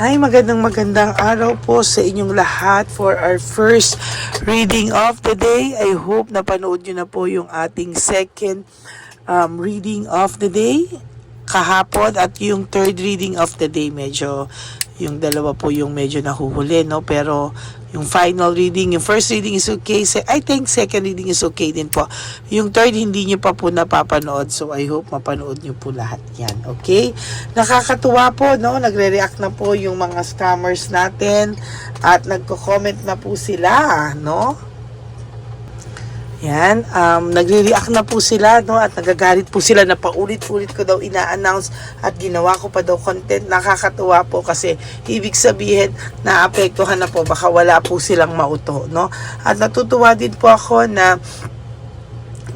Hi, magandang magandang araw po sa inyong lahat for our first reading of the day. I hope napanood nyo na po yung ating second um, reading of the day kahapon at yung third reading of the day medyo yung dalawa po yung medyo nahuhuli no pero yung final reading yung first reading is okay. Se- I think second reading is okay din po. Yung third hindi nyo pa po napapanood. So I hope mapanood nyo po lahat yan okay? Nakakatuwa po no? Nagre-react na po yung mga scammers natin. At nagko-comment na po sila no yan, um, nagre-react na po sila, no, at nagagalit po sila na paulit-ulit ko daw ina-announce at ginawa ko pa daw content. Nakakatuwa po kasi ibig sabihin naapektuhan na po, baka wala po silang mauto, no. At natutuwa din po ako na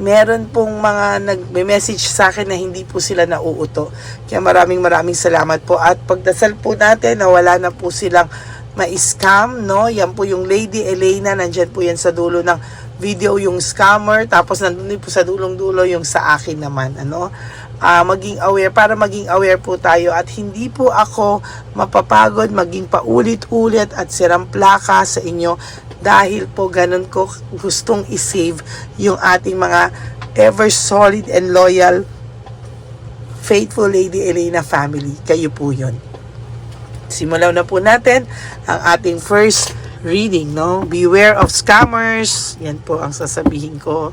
meron pong mga nagme-message sa akin na hindi po sila nauuto. Kaya maraming maraming salamat po. At pagdasal po natin na wala na po silang ma-scam, no? Yan po yung Lady Elena, nandyan po yan sa dulo ng video yung scammer, tapos nandun din po sa dulong-dulo yung sa akin naman, ano? Ah, maging aware, para maging aware po tayo at hindi po ako mapapagod maging paulit-ulit at sirang plaka sa inyo dahil po ganun ko gustong isave yung ating mga ever solid and loyal faithful Lady Elena family. Kayo po yun. Simulan na po natin ang ating first reading, no? Beware of scammers. Yan po ang sasabihin ko.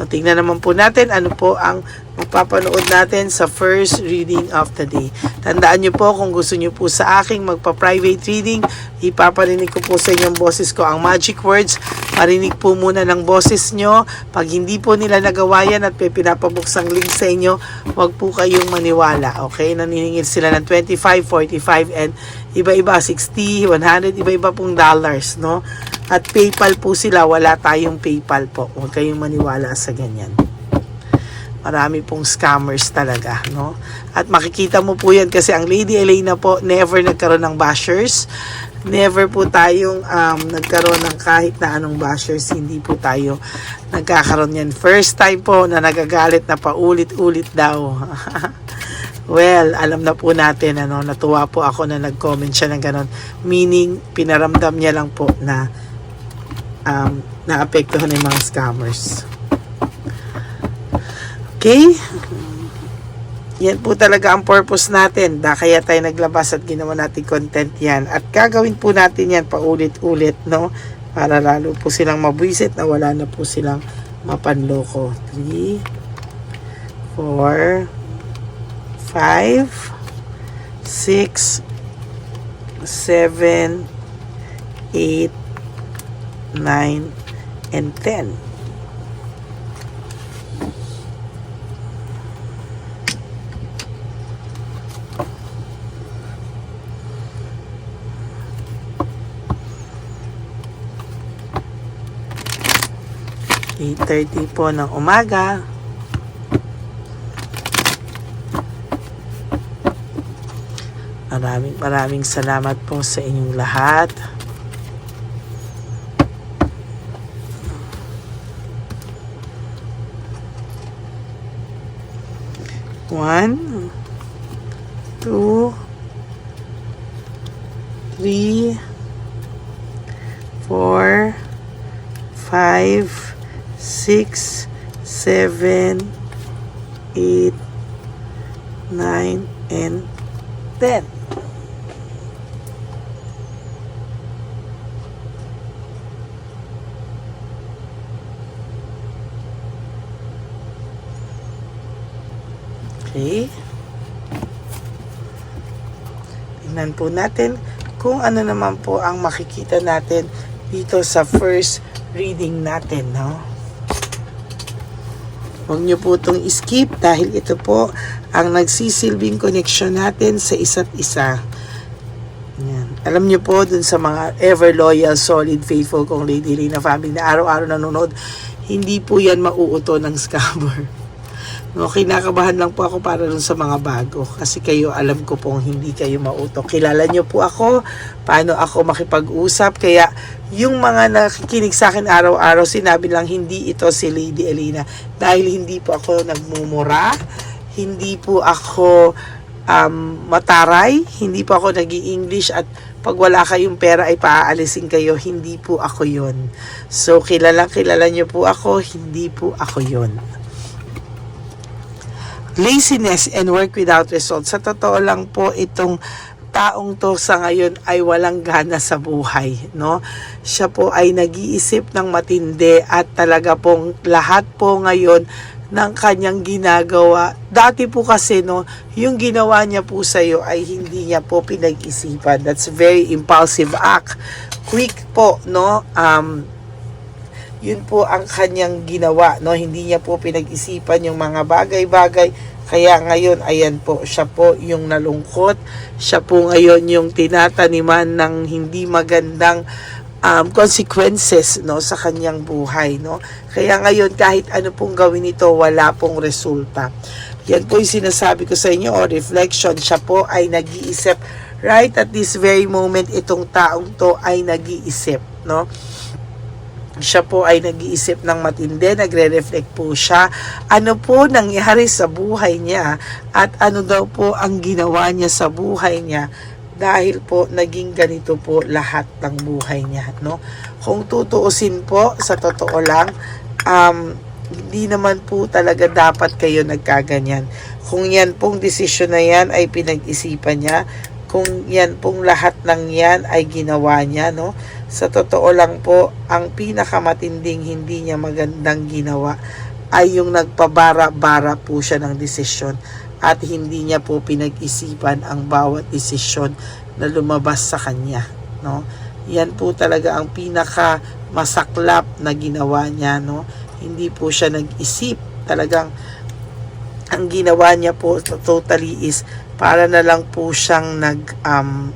No, tingnan naman po natin ano po ang mapapanood natin sa first reading of the day. Tandaan nyo po kung gusto nyo po sa aking magpa-private reading, ipaparinig ko po sa inyong boses ko ang magic words. Marinig po muna ng boses nyo. Pag hindi po nila nagawa yan at pinapabuksang link sa inyo, wag po kayong maniwala. Okay? Naniningil sila ng 25, 45, and iba-iba 60, 100, iba-iba pong dollars, no? At PayPal po sila, wala tayong PayPal po. Huwag kayong maniwala sa ganyan. Marami pong scammers talaga, no? At makikita mo po yan kasi ang Lady Elena po never nagkaroon ng bashers. Never po tayong um, nagkaroon ng kahit na anong bashers. Hindi po tayo nagkakaroon yan. First time po na nagagalit na paulit-ulit daw. Well, alam na po natin, ano, natuwa po ako na nag-comment siya ng ganon. Meaning, pinaramdam niya lang po na um, naapektuhan ng mga scammers. Okay? Yan po talaga ang purpose natin. Da kaya tayo naglabas at ginawa natin content yan. At gagawin po natin yan paulit-ulit, no? Para lalo po silang mabwisit na wala na po silang mapanloko. 3, 4, 5, 6, 7, 8, 9, and 10. Eight thirty po ng umaga. Maraming maraming salamat po sa inyong lahat. One, two, three, four, five, six, seven, eight, nine, and ten. Okay. Tingnan po natin kung ano naman po ang makikita natin dito sa first reading natin, no? Huwag niyo po itong skip dahil ito po ang nagsisilbing connection natin sa isa't isa. Yan. Alam niyo po dun sa mga ever loyal, solid, faithful kong Lady Lina family na araw-araw nanonood, hindi po yan mauuto ng scammer. No, kinakabahan lang po ako para sa mga bago. Kasi kayo, alam ko pong hindi kayo mauto. Kilala nyo po ako, paano ako makipag-usap. Kaya, yung mga nakikinig sa akin araw-araw, sinabi lang, hindi ito si Lady Elena. Dahil hindi po ako nagmumura, hindi po ako um, mataray, hindi po ako nag english at pag wala kayong pera ay paaalisin kayo, hindi po ako yon. So, kilalang kilala nyo po ako, hindi po ako yon. Laziness and work without results. Sa totoo lang po, itong taong to sa ngayon ay walang gana sa buhay, no? Siya po ay nag-iisip ng matindi at talaga pong lahat po ngayon ng kanyang ginagawa. Dati po kasi no, yung ginawa niya po sa iyo ay hindi niya po pinag-isipan. That's very impulsive act. Quick po, no? Um, yun po ang kanyang ginawa, no? Hindi niya po pinag-isipan yung mga bagay-bagay. Kaya ngayon, ayan po, siya po yung nalungkot. Siya po ngayon yung tinataniman ng hindi magandang um, consequences no sa kanyang buhay no kaya ngayon kahit ano pong gawin ito wala pong resulta yan po yung sinasabi ko sa inyo o reflection siya po ay nag-iisip right at this very moment itong taong to ay nag-iisip no siya po ay nag-iisip ng matindi, nagre-reflect po siya. Ano po nangyari sa buhay niya at ano daw po ang ginawa niya sa buhay niya dahil po naging ganito po lahat ng buhay niya, no? Kung tutuusin po, sa totoo lang, um, hindi naman po talaga dapat kayo nagkaganyan. Kung yan pong desisyon na yan ay pinag-isipan niya, kung yan pong lahat ng yan ay ginawa niya, no? Sa totoo lang po, ang pinakamatinding hindi niya magandang ginawa ay yung nagpabara-bara po siya ng desisyon at hindi niya po pinag-isipan ang bawat desisyon na lumabas sa kanya, no? Yan po talaga ang pinaka masaklap na ginawa niya, no? Hindi po siya nag-isip. Talagang ang ginawa niya po totally is para na lang po siyang nag um,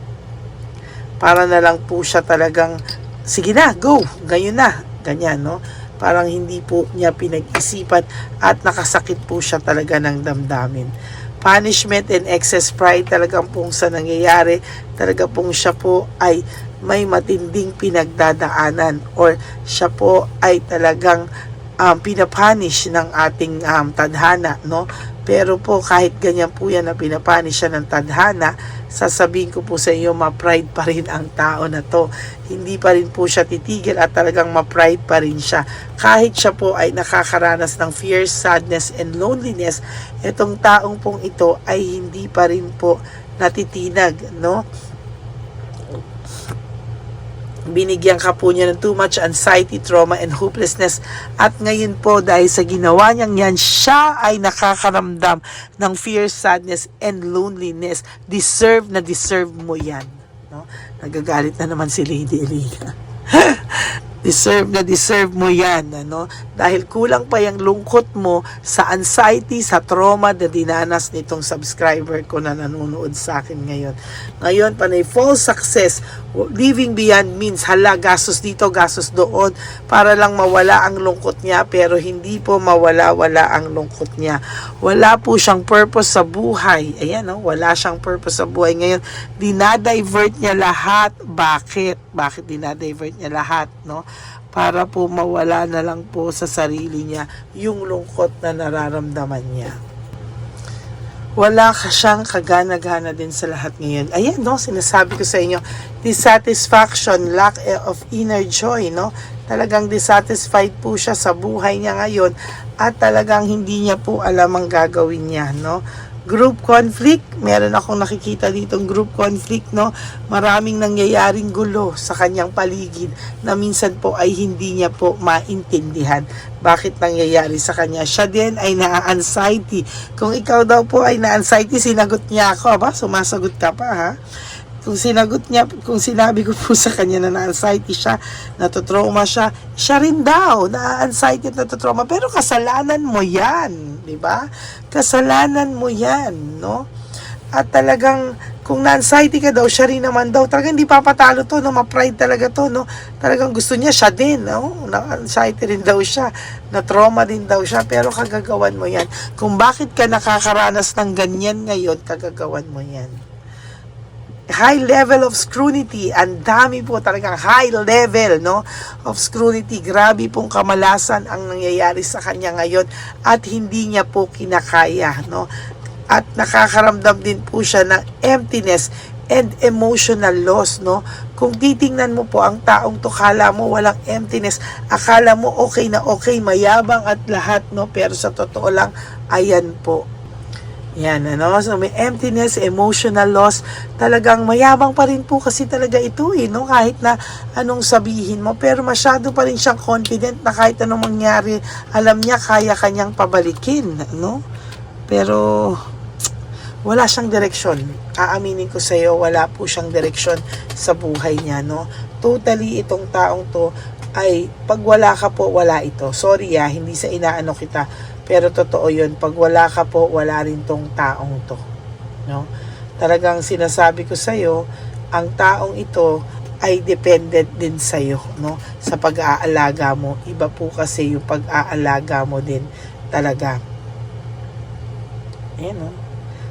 para na lang po siya talagang sige na, go, ganyan na, ganyan, no? Parang hindi po niya pinag-isipan at nakasakit po siya talaga ng damdamin. Punishment and excess pride talagang pong sa nangyayari, talaga pong siya po ay may matinding pinagdadaanan or siya po ay talagang um, pinapanish ng ating um, tadhana, no? Pero po kahit ganyan po yan na pinapanish siya ng tadhana, sasabihin ko po sa iyo, ma-pride pa rin ang tao na to. Hindi pa rin po siya titigil at talagang ma-pride pa rin siya. Kahit siya po ay nakakaranas ng fear, sadness, and loneliness, itong taong pong ito ay hindi pa rin po natitinag, no? Binigyan ka po niya ng too much anxiety, trauma, and hopelessness. At ngayon po, dahil sa ginawa niyang yan, siya ay nakakaramdam ng fear, sadness, and loneliness. Deserve na deserve mo yan. No? Nagagalit na naman si Lady Elena. deserve na deserve mo yan, ano? Dahil kulang pa yung lungkot mo sa anxiety, sa trauma na dinanas nitong subscriber ko na nanonood sa akin ngayon. Ngayon, panay false success, living beyond means, hala, gastos dito, gastos doon, para lang mawala ang lungkot niya, pero hindi po mawala-wala ang lungkot niya. Wala po siyang purpose sa buhay. Ayan, no? wala siyang purpose sa buhay. Ngayon, dinadivert niya lahat. Bakit? Bakit dinadivert niya lahat, no? Para po mawala na lang po sa sarili niya yung lungkot na nararamdaman niya. Wala ka siyang kagana-gana din sa lahat ngayon. Ayan, no, sinasabi ko sa inyo, dissatisfaction, lack of inner joy, no? Talagang dissatisfied po siya sa buhay niya ngayon at talagang hindi niya po alam ang gagawin niya, no? Group conflict. Meron akong nakikita ditong group conflict, no? Maraming nangyayaring gulo sa kanyang paligid na minsan po ay hindi niya po maintindihan bakit nangyayari sa kanya. Siya din ay na-anxiety. Kung ikaw daw po ay na-anxiety, sinagot niya ako, ba? Sumasagot ka pa, ha? Kung sinagot niya, kung sinabi ko po sa kanya na na-anxiety siya, natotrauma siya, siya rin daw, na-anxiety at natotrauma. Pero kasalanan mo yan, di ba? Kasalanan mo yan, no? At talagang, kung na-anxiety ka daw, siya rin naman daw. Talagang hindi papatalo to, no? Ma-pride talaga to, no? Talagang gusto niya, siya din, no? Na-anxiety rin daw siya. Na-trauma din daw siya. Pero kagagawan mo yan. Kung bakit ka nakakaranas ng ganyan ngayon, kagagawan mo yan high level of scrutiny. Ang dami po talagang high level no of scrutiny. Grabe pong kamalasan ang nangyayari sa kanya ngayon at hindi niya po kinakaya no. at nakakaramdam din po siya ng emptiness and emotional loss, no? Kung titingnan mo po ang taong to, kala mo walang emptiness, akala mo okay na okay, mayabang at lahat, no? Pero sa totoo lang, ayan po. Yan, ano? So, may emptiness, emotional loss. Talagang mayabang pa rin po kasi talaga ito, eh, no? Kahit na anong sabihin mo. Pero masyado pa rin siyang confident na kahit anong mangyari, alam niya kaya kanyang pabalikin, no? Pero, wala siyang direksyon. Aaminin ko sa iyo, wala po siyang direksyon sa buhay niya, no? Totally itong taong to ay pag wala ka po, wala ito. Sorry ah, hindi sa inaano kita. Pero totoo yun, pag wala ka po, wala rin tong taong to. No? Talagang sinasabi ko sa iyo, ang taong ito ay dependent din sa iyo, no? Sa pag-aalaga mo. Iba po kasi yung pag-aalaga mo din talaga. Ayan, no?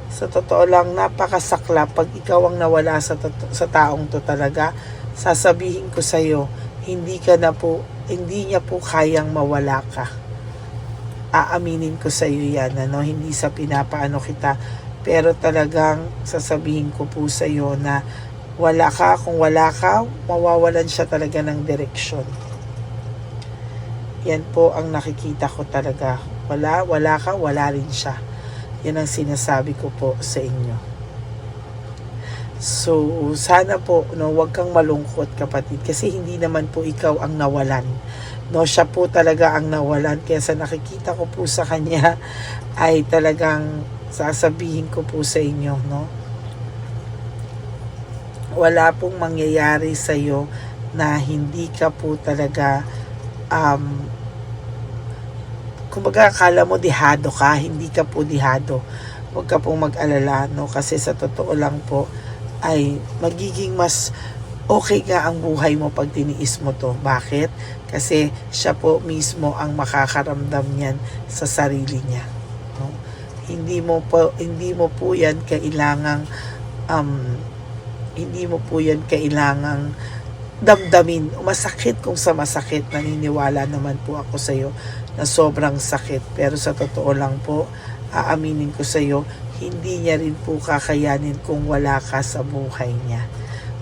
Sa totoo lang, napakasakla pag ikaw ang nawala sa, sa taong to talaga. Sasabihin ko sa iyo, hindi ka na po, hindi niya po kayang mawala ka aaminin ko sa iyo yan, ano, hindi sa pinapaano kita, pero talagang sasabihin ko po sa iyo na wala ka, kung wala ka, mawawalan siya talaga ng direksyon. Yan po ang nakikita ko talaga. Wala, wala ka, wala rin siya. Yan ang sinasabi ko po sa inyo. So, sana po, no, wag kang malungkot kapatid kasi hindi naman po ikaw ang nawalan no siya po talaga ang nawalan. Kaya sa nakikita ko po sa kanya ay talagang sasabihin ko po sa inyo no? Wala pong mangyayari sa iyo na hindi ka po talaga um kumbaga akala mo dihado ka hindi ka po dihado. Huwag ka pong mag-alala no? Kasi sa totoo lang po ay magiging mas okay nga ang buhay mo pag tiniis mo to. Bakit? Kasi siya po mismo ang makakaramdam niyan sa sarili niya. No? Hindi mo po hindi mo po 'yan kailangang um, hindi mo po 'yan kailangang damdamin. Masakit kung sa masakit. Naniniwala naman po ako sa iyo na sobrang sakit. Pero sa totoo lang po, aaminin ko sa iyo, hindi niya rin po kakayanin kung wala ka sa buhay niya.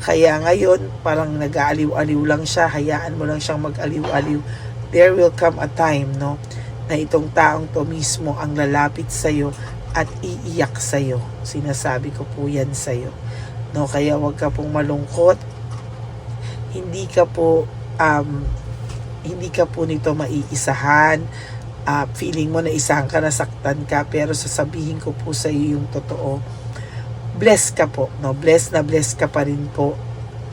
Kaya ngayon, parang nag-aaliw-aliw lang siya, hayaan mo lang siyang mag-aliw-aliw. There will come a time, no, na itong taong to mismo ang lalapit sa'yo at iiyak sa'yo. Sinasabi ko po yan sa'yo. No, kaya wag ka pong malungkot. Hindi ka po, um, hindi ka po nito maiisahan. Ah, feeling mo na isahan ka, nasaktan ka, pero sasabihin ko po sa iyo yung totoo bless ka po, no? Bless na bless ka pa rin po.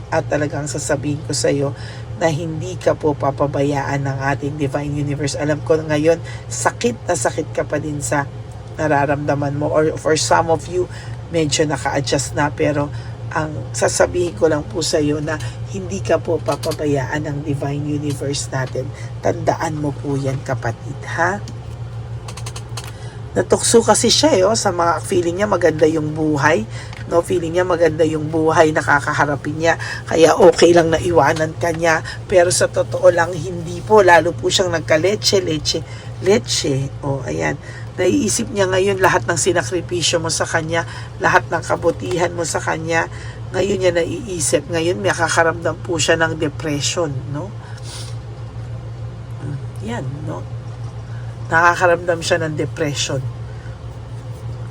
At talagang sasabihin ko sa iyo na hindi ka po papabayaan ng ating Divine Universe. Alam ko ngayon, sakit na sakit ka pa din sa nararamdaman mo. Or for some of you, medyo naka-adjust na. Pero ang sasabihin ko lang po sa iyo na hindi ka po papabayaan ng Divine Universe natin. Tandaan mo po yan kapatid, ha? Natukso kasi siya eh, oh, sa mga feeling niya maganda yung buhay. No, feeling niya maganda yung buhay nakakaharapin niya. Kaya okay lang na iwanan ka niya. Pero sa totoo lang, hindi po. Lalo po siyang nagka-leche, leche, leche. O, oh, ayan. Naiisip niya ngayon lahat ng sinakripisyo mo sa kanya, lahat ng kabutihan mo sa kanya. Ngayon niya naiisip. Ngayon, may kakaramdam po siya ng depression, no? Yan, no? Nakakaramdam siya ng depression.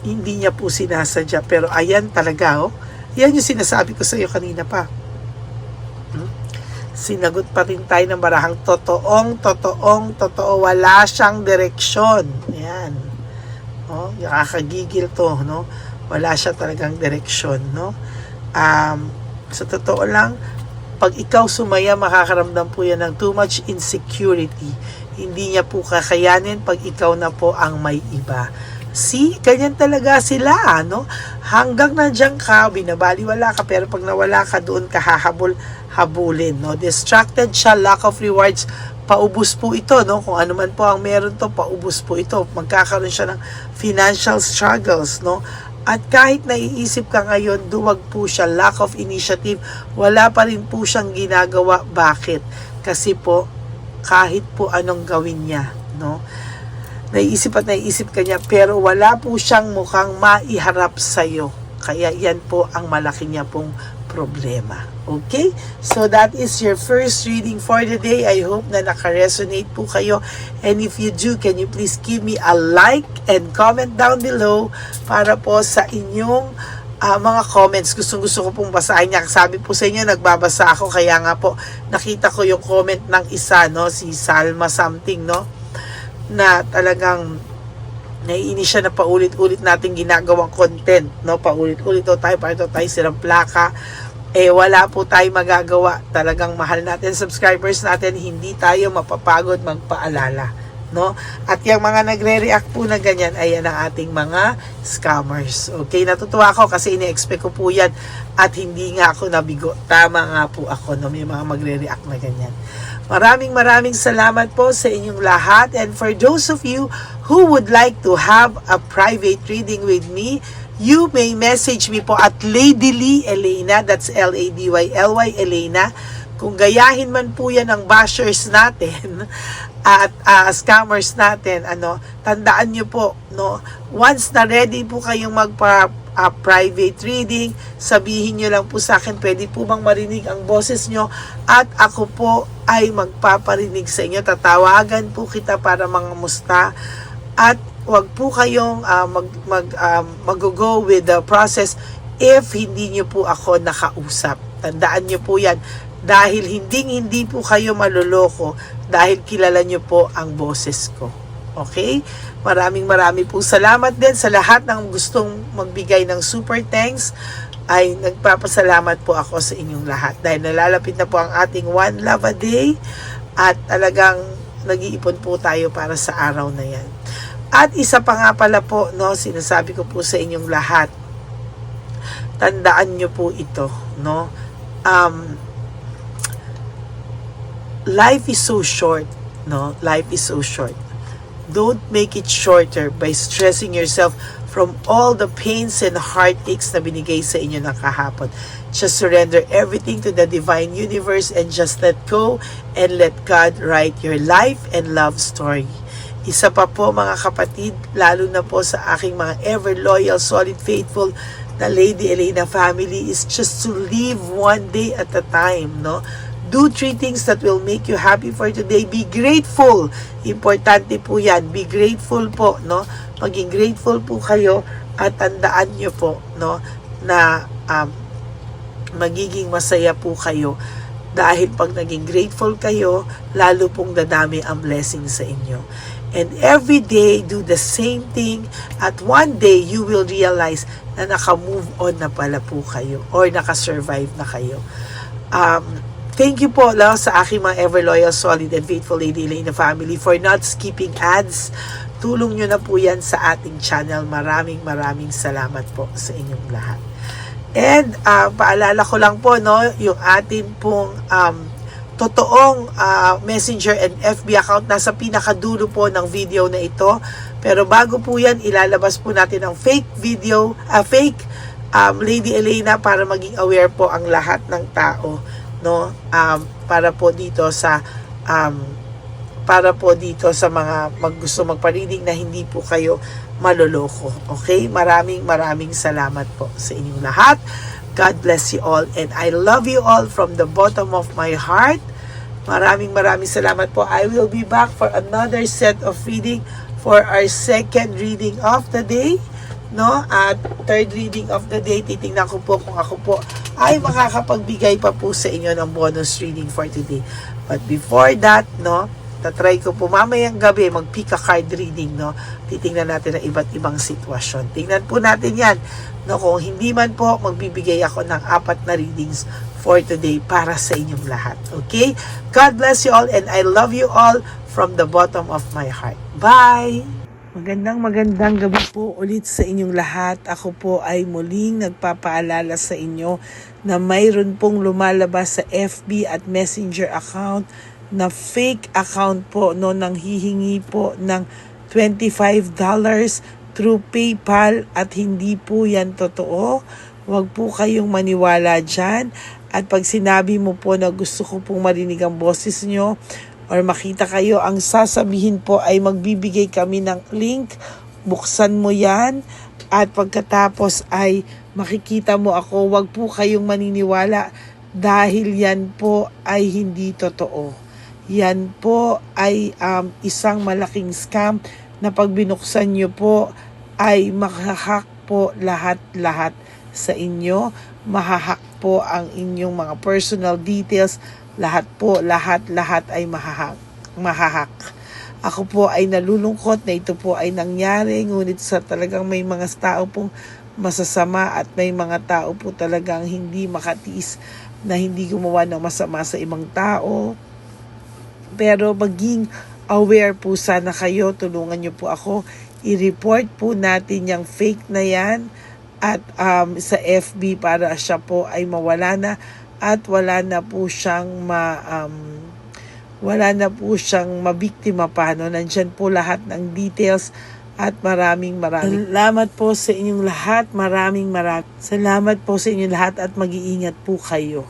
Hindi niya po sinasadya, pero ayan talaga, oh. Yan yung sinasabi ko sa iyo kanina pa. Hmm? Sinagot pa rin tayo ng barahang totoong, totoong, totoo. Wala siyang direksyon. Yan. Oh, nakakagigil to, no? Wala siya talagang direksyon, no? Um, sa totoo lang, pag ikaw sumaya, makakaramdam po yan ng too much insecurity hindi niya po kakayanin pag ikaw na po ang may iba. See, ganyan talaga sila, ano? Hanggang nandiyan ka, binabaliwala ka, pero pag nawala ka doon ka hahabol, habulin, no? Distracted siya, lack of rewards, paubos po ito, no? Kung ano man po ang meron to, paubos po ito. Magkakaroon siya ng financial struggles, no? At kahit naiisip ka ngayon, duwag po siya, lack of initiative, wala pa rin po siyang ginagawa. Bakit? Kasi po, kahit po anong gawin niya, no? naiisip at naiisip ka niya, pero wala po siyang mukhang maiharap sa'yo. Kaya yan po ang malaki niya pong problema. Okay? So that is your first reading for the day. I hope na naka-resonate po kayo. And if you do, can you please give me a like and comment down below para po sa inyong ah, mga comments. Gustong gusto ko pong basahin niya. Sabi po sa inyo, nagbabasa ako. Kaya nga po, nakita ko yung comment ng isa, no? Si Salma something, no? Na talagang naiinis siya na paulit-ulit natin ginagawang content, no? Paulit-ulit daw tayo, para daw tayo silang plaka. Eh, wala po tayo magagawa. Talagang mahal natin subscribers natin, hindi tayo mapapagod magpaalala, no? At yung mga nagre-react po na ganyan, ayan ang ating mga scammers. Okay, natutuwa ako kasi ini-expect ko po yan at hindi nga ako nabigo. Tama nga po ako, no? May mga magre-react na ganyan. Maraming maraming salamat po sa inyong lahat and for those of you who would like to have a private reading with me, you may message me po at Lady Lee Elena, that's L-A-D-Y-L-Y Elena. Kung gayahin man po yan ang bashers natin at ah, scammers natin, ano, tandaan nyo po, no, once na ready po kayong magpa ah, private reading, sabihin nyo lang po sa akin, pwede po bang marinig ang boses nyo at ako po ay magpaparinig sa inyo. Tatawagan po kita para mga musta at wag po kayong ah, mag, mag, ah, mag-go with the process if hindi nyo po ako nakausap. Tandaan nyo po yan dahil hindi hindi po kayo maluloko dahil kilala nyo po ang boses ko. Okay? Maraming marami po salamat din sa lahat ng gustong magbigay ng super thanks ay nagpapasalamat po ako sa inyong lahat dahil nalalapit na po ang ating One Love a Day at talagang nag-iipon po tayo para sa araw na yan. At isa pa nga pala po, no, sinasabi ko po sa inyong lahat, tandaan nyo po ito, no? Um, life is so short, no? Life is so short. Don't make it shorter by stressing yourself from all the pains and heartaches na binigay sa inyo ng kahapon. Just surrender everything to the divine universe and just let go and let God write your life and love story. Isa pa po mga kapatid, lalo na po sa aking mga ever loyal, solid, faithful na Lady Elena family is just to live one day at a time, no? Do three things that will make you happy for today. Be grateful. Importante po yan. Be grateful po, no? Maging grateful po kayo at tandaan nyo po, no? Na um, magiging masaya po kayo dahil pag naging grateful kayo, lalo pong dadami ang blessing sa inyo. And every day, do the same thing. At one day, you will realize na naka-move on na pala po kayo or naka-survive na kayo. Um, thank you po lang sa aking mga ever loyal, solid, and faithful Lady Elena family for not skipping ads. Tulong nyo na po yan sa ating channel. Maraming maraming salamat po sa inyong lahat. And uh, paalala ko lang po no, yung atin pong um, totoong ah, Messenger and FB account nasa pinakadulo po ng video na ito. Pero bago po yan, ilalabas po natin ang fake video, ah, fake um, Lady Elena para maging aware po ang lahat ng tao no um, para po dito sa um, para po dito sa mga mag gusto magparinig na hindi po kayo maloloko. Okay? Maraming maraming salamat po sa inyong lahat. God bless you all and I love you all from the bottom of my heart. Maraming maraming salamat po. I will be back for another set of reading for our second reading of the day. No? At third reading of the day, titingnan ko po kung ako po ay makakapagbigay pa po sa inyo ng bonus reading for today. But before that, no, tatry ko po mamayang gabi mag-pick a card reading, no? Titingnan natin ang iba't ibang sitwasyon. Tingnan po natin yan. No, kung hindi man po, magbibigay ako ng apat na readings for today para sa inyong lahat. Okay? God bless you all and I love you all from the bottom of my heart. Bye! Magandang magandang gabi po ulit sa inyong lahat. Ako po ay muling nagpapaalala sa inyo na mayroon pong lumalabas sa FB at Messenger account na fake account po no nang hihingi po ng $25 through PayPal at hindi po yan totoo. Huwag po kayong maniwala dyan. At pag sinabi mo po na gusto ko pong marinig ang boses nyo, or makita kayo, ang sasabihin po ay magbibigay kami ng link. Buksan mo yan at pagkatapos ay makikita mo ako. Huwag po kayong maniniwala dahil yan po ay hindi totoo. Yan po ay um, isang malaking scam na pag binuksan nyo po ay makahak po lahat-lahat sa inyo. Mahahak po ang inyong mga personal details. Lahat po, lahat-lahat ay mahahak. mahahak. Ako po ay nalulungkot na ito po ay nangyari, ngunit sa talagang may mga tao pong masasama at may mga tao po talagang hindi makatiis na hindi gumawa ng masama sa ibang tao. Pero maging aware po sana kayo, tulungan niyo po ako, i-report po natin yung fake na yan at um, sa FB para siya po ay mawala na at wala na po siyang ma um, wala na po siyang mabiktima pa no? Nandiyan po lahat ng details at maraming maraming salamat po sa inyong lahat. Maraming maraming salamat po sa inyong lahat at mag-iingat po kayo